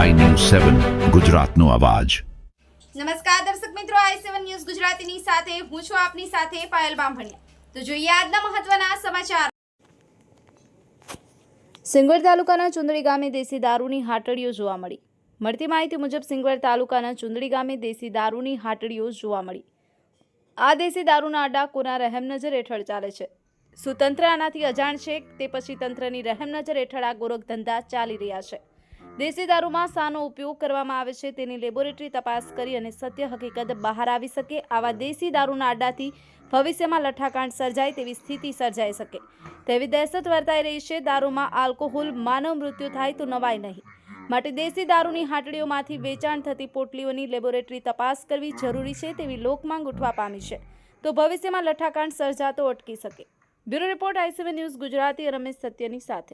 સેવન ગુજરાતનો અવાજ. નમસ્કાર દર્શક મિત્રો આઈ સેવન ન્યૂઝ ગુજરાતીની સાથે હું છું આપની સાથે પાયલ બામભણિયા. તો જોઈએ આજના મહત્વના સમાચાર. સિંગવડ તાલુકાના ચુંદડી ગામે દેશી દારૂની હાટડીઓ જોવા મળી. મળતી માહિતી મુજબ સિંગવડ તાલુકાના ચુંદડી ગામે દેશી દારૂની હાટડીઓ જોવા મળી. આ દેશી દારૂના અડ્ડા કોના રહેમનજર હેઠળ ચાલે છે? સુતંત્ર આનાથી અજાણ છે? તે પછી તંત્રની રહેમનજર હેઠળ આ ગોરખ ધંધા ચાલી રહ્યા છે. દેશી દારૂમાં શાનો ઉપયોગ કરવામાં આવે છે. તેની લેબોરેટરી તપાસ કરી અને સત્ય હકીકત બહાર આવી શકે. આવા દેશી દારૂના અડ્ડાથી ભવિષ્યમાં લઠ્ઠાકાંડ સર્જાય તેવી સ્થિતિ સર્જાઈ શકે. તેવી દહેશત વર્તાઈ રહી છે. દારૂમાં આલ્કોહોલ, માનવ મૃત્યુ થાય તો નવાય નહીં. માટે દેશી દારૂની હાટડીઓમાંથી વેચાણ થતી પોટલીઓની લેબોરેટરી તપાસ કરવી જરૂરી છે તેવી લોકમાંગ ઉઠવા પામી છે. તો ભવિષ્યમાં લઠ્ઠાકાંડ સર્જાતો અટકી શકે. Bureau report ICV news Gujarati Ramesh સત્યની સાથે.